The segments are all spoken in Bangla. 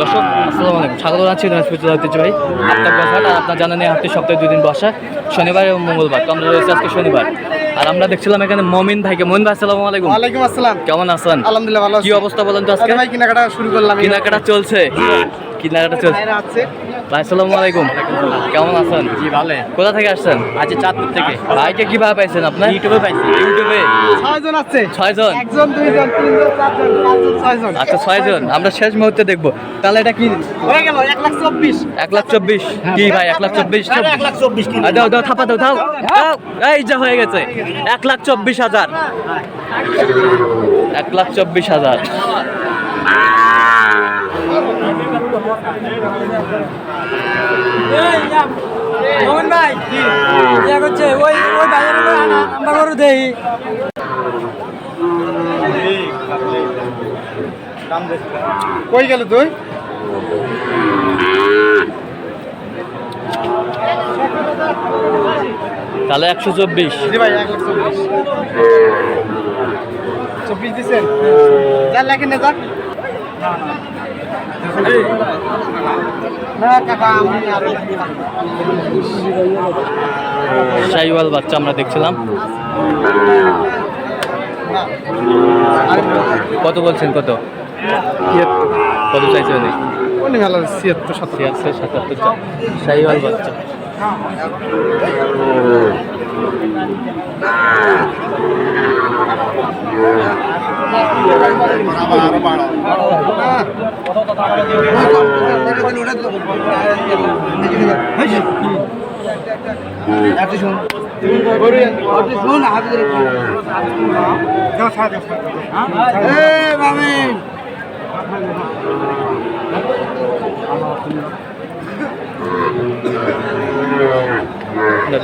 দর্শক আসসালামু আলাইকুম। স্বাগত জানাচ্ছি দিনাজপুর জেলা ঐতিহ্যবাহী আপনার হাট আর আপনার জানেন নেই আপনি সপ্তাহে দুই দিন বসা শনিবার এবং মঙ্গলবার। তো আমরা রয়েছে আজকে শনিবার। আর আমরা দেখছিলাম এখানে মমিন ভাইকে। মমিন ভাই আসসালামু আলাইকুম। ওয়ালাইকুম আসসালাম। কেমন আছেন? আলহামদুলিল্লাহ ভালো কি অবস্থা বলেন তো আজকে? ভাই কেনাকাটা শুরু করলাম। কেনাকাটা চলছে। কেনাকাটা চলছে ভাইরা আছে। ভাই আসসালামু আলাইকুম। কেমন আছেন? জি ভালো। কোথা থেকে আসছেন? আজকে চাঁদপুর থেকে। ভাইকে কীভাবে পাইছেন আপনার ইউটিউবে পাইছি। ইউটিউবে? ছয়জন আছে। ছয়জন? একজন দুইজন তিনজন চারজন পাঁচজন ছয়জন। আচ্ছা ছয়জন। আমরা শেষ মুহূর্তে দেখব। তাহলে এটা কি? হয়ে গেল এক লাখ চব্বিশ। এক লাখ চব্বিশ? কি ভাই এক লাখ চব্বিশ? এক লাখ চব্বিশ দাও দাও থাপা দাও দাও। দাও। এই যা হয়ে গেছে। এক লাখ চব্বিশ হাজার। এক লাখ চব্বিশ হাজার। মোহন ভাই ইয়া করছে ওই ওই বাজারে করে আনা আমরা করে দেই। কই গেল তুই? তাহলে একশো চব্বিশ। চব্বিশ। দিচ্ছেন যার লেখেন না যাক শাহিওয়াল বাচ্চা আমরা দেখছিলাম। কত বলছেন কত? কত চাইছে উনি ভালো ছিয়াত্তর সাতাত্তর চা শাহিওয়াল বাচ্চা আমরা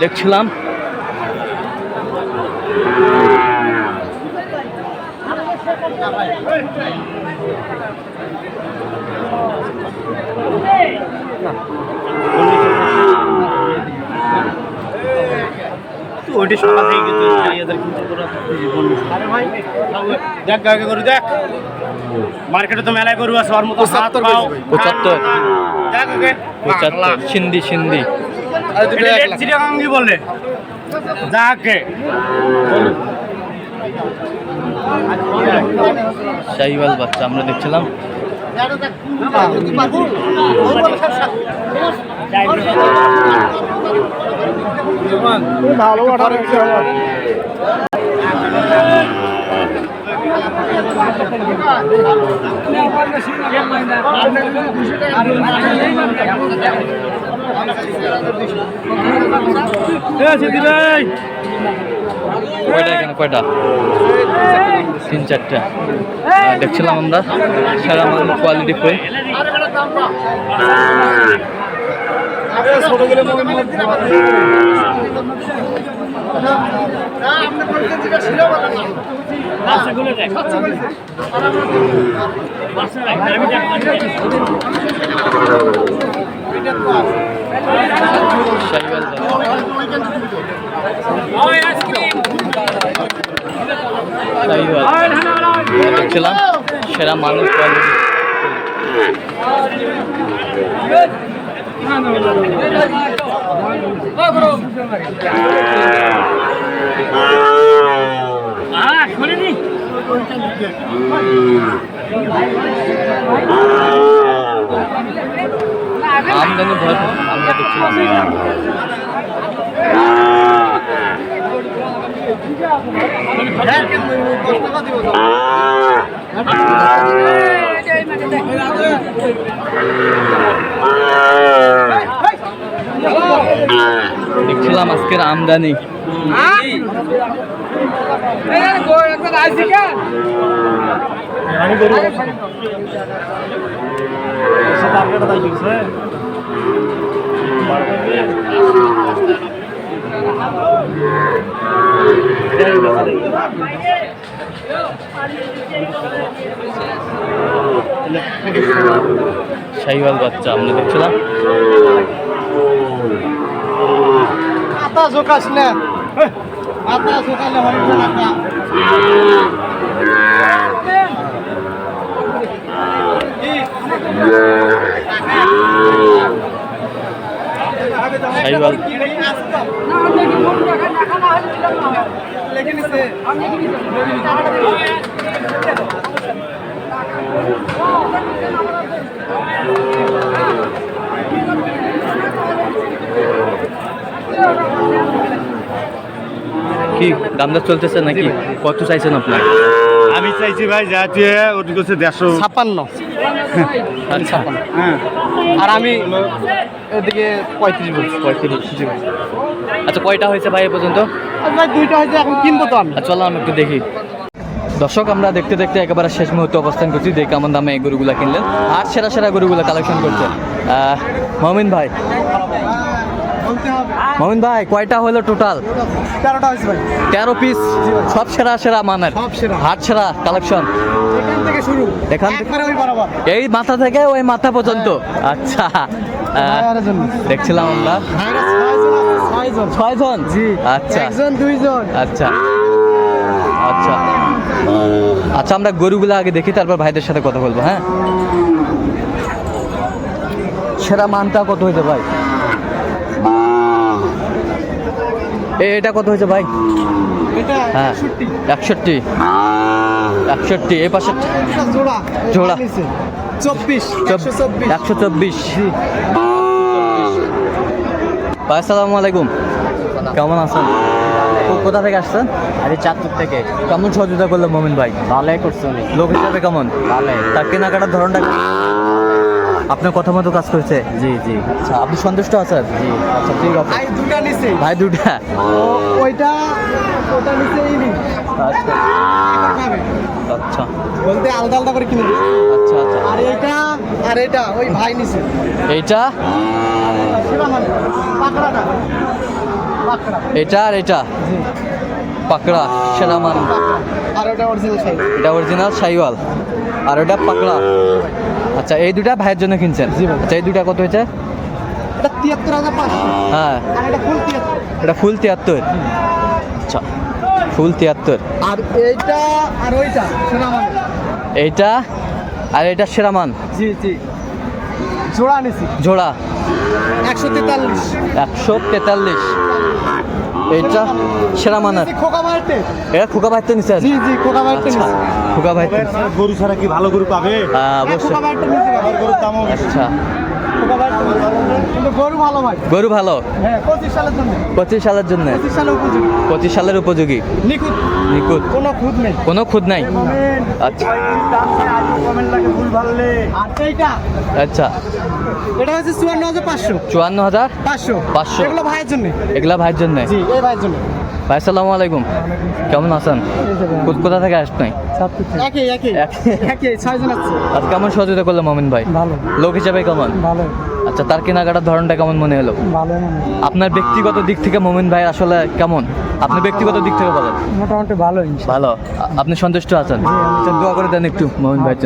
দেখছিলাম। দেখ দেখ। মার্কেটে তো মেলায় গরু আছে ওর মতো হাত পাও। পঁচাত্তর। সিন্ধি সিন্ধি বললে। যাকে শাহিওয়াল বাচ্চা আমরা দেখছিলাম। ভালো কয়টা এখানে? কয়টা? তিন চারটা। দেখছিলাম আমরা সারা আমাদের কোয়ালিটি বাচ্চা শাহিওয়াল দেখছিলাম সেরা মানুষ কোয়ালিটি আমদানি ভরপুর আমরা দেখছিলাম দেখছিলাম আজকের আমদানি। শাহিওয়াল বাচ্চা আমরা দেখছিলাম। আতা ঝোকাস না। আতা ঝোকালে হবে না Yeah. সাইওয়াল কি দামদার চলতেছে নাকি? কত চাইছেন আপনার? আমি চাইছি ভাই যাতে ওটি করছে দেড়শো। ছাপ্পান্ন আচ্ছা। হ্যাঁ। আর আমি এদিকে পঁয়ত্রিশ বলছি। পঁয়ত্রিশ আচ্ছা কয়টা হয়েছে ভাই এ পর্যন্ত? ভাই দুইটা হয়েছে এখন কিনবো তো আমি। চলো আমি একটু দেখি। দর্শক আমরা দেখতে দেখতে একেবারে শেষ মুহূর্তে অবস্থান করছি। দেখে কেমন দামে এই গরুগুলা কিনলেন। আর সেরা সেরা গরুগুলা কালেকশন করছে আহ, মমিন ভাই মমিন ভাই কয়টা হলো টোটাল তেরোটা হয়েছে ভাই। তেরো পিস সব সেরা সেরা মানের। সব সেরা। হাট সেরা কালেকশন এখান থেকে শুরু। এখান থেকে- এই মাথা থেকে ওই মাথা পর্যন্ত। আচ্ছা। ভাইয়ারের জন্য। দেখছিলাম আমরা। ছয়জন? জি। আচ্ছা। একজন দুইজন। আচ্ছা। আচ্ছা। আচ্ছা আমরা গরুগুলো আগে দেখি তারপর ভাইদের সাথে কথা বলব হ্যাঁ? সেরা মানটা কত হয়েছে ভাই এ এটা কত হয়েছে ভাই? হ্যাঁ একষট্টি। একষট্টি। এই পাশে জোড়া। চব্বিশ একশো চব্বিশ। ভাই আসসালামু আলাইকুম। কেমন আছেন? কোথা থেকে আসছেন? আরে চাঁদপুর থেকে। কেমন সহযোগিতা করল মমিন ভাই? ভালোই করছে উনি। লোক হিসাবে কেমন? ভালোই। তার কেনাকাটার ধরনটা? আপনার কথা মতো কাজ করছে? জি জি। আচ্ছা আপনি সন্তুষ্ট আছেন? জি। আচ্ছা ঠিক আছে। ভাই দুটা নিচে ভাই দুটা। ওইটা ওটা নিচে এই নি। আচ্ছা। আচ্ছা। বলতে আলাদা আলাদা করে কিনে। আচ্ছা আচ্ছা। আর এটা আর এটা ওই ভাই নিচে এইটা? মানে পাকড়াটা। এটা আর এটা পাকড়া সেরা মান আর ওটা এটা অরিজিনাল সাইওয়াল। আর ওটা পাকড়া। আচ্ছা এই দুটা ভাইয়ের জন্য কিনছেন। আচ্ছা এই দুটা কত হয়েছে? হ্যাঁ। এটা ফুল তিয়াত্তর। এটা ফুল তিয়াত্তর? আচ্ছা ফুল তিয়াত্তর। আর এইটা আর ওইটা এইটা আর এটা সেরামান জি জি। জোড়া নিছি। জোড়া। একশো তেতাল্লিশ। একশো তেতাল্লিশ। এইটা সেরা মানার। খোকা মারতে এটা খোকা ভাইতে নিছে? জি জি খোকা মারতে নিছে। খোকা ভাইতে গরু ছাড়া কি ভালো গরু পাবে? হ্যাঁ, হ্যাঁ, অবশ্যই। খোকা মারতে নিছে। গরুর দামও আচ্ছা। গরু ভালো হ্যাঁ পঁচিশ সালের জন্য। পঁচিশ সালের পঁচিশ উপযোগী। পঁচিশ নিখুঁত। নিখুঁত। কোনো খুঁত নেই। কোনো খুদ নাই? আচ্ছা। আচ্ছা। এটা হচ্ছে চুয়ান্ন হাজার পাঁচশো। চুয়ান্ন হাজার পাঁচশো। 500 এগুলো ভাইয়ের জন্য। এগুলা ভাইয়ের জন্য? এই ভাইয়ের জন্য। ভাই সালামু আলাইকুম। কেমন আছেন? কোথা থেকে আসছেন সহযোগিতা করল মমিন ভাই। ভালো। লোক হিসাবে কেমন? ভালো। আচ্ছা তার কেনাকাটার ধরনটা কেমন মনে হলো? ভালো আপনার ব্যক্তিগত দিক থেকে মমিন ভাই আসলে কেমন? আপনি ব্যক্তিগত দিক থেকে বলেন। মোটামুটি ভালো ভালো। আপনি সন্তুষ্ট আছেন? দোয়া করে দেন একটু মমিন ভাই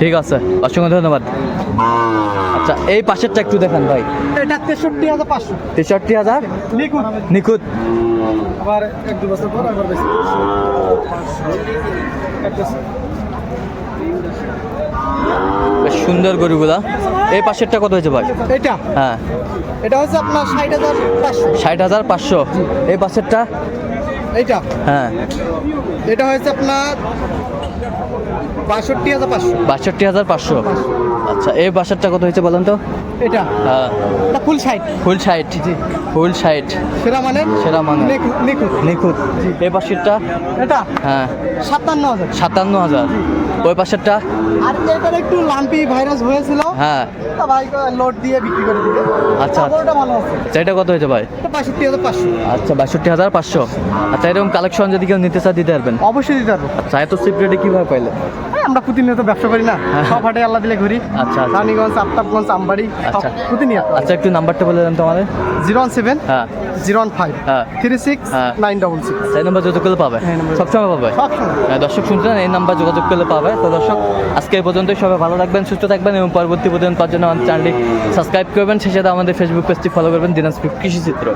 ঠিক আছে অসংখ্য ধন্যবাদ। আচ্ছা এই পাশেরটা একটু দেখান ভাই। এটা তেষট্টি হাজার পাঁচশো। তেষট্টি হাজার? নিখুঁত। নিখুঁত। আবার এক দু বছর পর আবার বেশি সুন্দর গরুগুলা। এই পাশেরটা কত হয়েছে ভাই? এটা হ্যাঁ। এটা হচ্ছে আপনার ষাট হাজার পাঁচশো। ষাট হাজার পাঁচশো। এই পাশেরটা? এইটা? হ্যাঁ। এটা হয়েছে আপনার বাষট্টি হাজার পাঁচশো। বাষট্টি হাজার পাঁচশো। আচ্ছা এই বাসারটা কত হয়েছে বলেন তো? এটা? হ্যাঁ। ফুল ষাট ফুল ষাট ফুল ষাট সেরা মানে সেরা মানের। নিখুঁত নিখুঁত। এই পাশেরটা এটা? হ্যাঁ। সাতান্ন হাজার। সাতান্ন হাজার। ওই পাশেরটা আর এটার একটু লাম্পি ভাইরাস হয়েছিল। হ্যাঁ। তা ভাই লোড দিয়ে বিক্রি করে দিবে। আচ্ছা। ওটা ভালো আছে। আচ্ছা এটা কত হয়েছে ভাই? বাষট্টি হাজার পাঁচশো। আচ্ছা বাষট্টি হাজার পাঁচশো। আচ্ছা এরকম কালেকশন যদি কেউ নিতে চায় দিতে পারবেন? অবশ্যই দিতে পারব। আচ্ছা এত রেটে কীভাবে পাইলে? আমরা প্রতিনিয়ত ব্যবসা করি না। হ্যাঁ। সব হাটে আল্লাহ দিলে ঘুরি। আচ্ছা, আচ্ছা। রানীগঞ্জ আফতাবগঞ্জ আমবাড়ি আচ্ছা। প্রতিনিয়ত। আচ্ছা একটু নাম্বারটা বলে দেন তো আমাদের জিরো ওয়ান সেভেন হ্যাঁ। জিরো ওয়ান ফাইভ হ্যাঁ। Three six. Nine double six. এই নাম্বার যোগাযোগ করলে পাবে? সবসময় পাবে? হ্যাঁ, দর্শক শুনছেন এই নাম্বার যোগাযোগ করলে পাবে। তো দর্শক আজকে এই পর্যন্তই। সবাই ভালো থাকবেন সুস্থ থাকবেন এবং পরবর্তী পর্যন্ত পাওয়ার জন্য আমাদের চ্যানেলটি সাবস্ক্রাইব করবেন। সেই সাথে আমাদের ফেসবুক পেজটি ফলো করবেন দিনাজপুর কৃষি চিত্র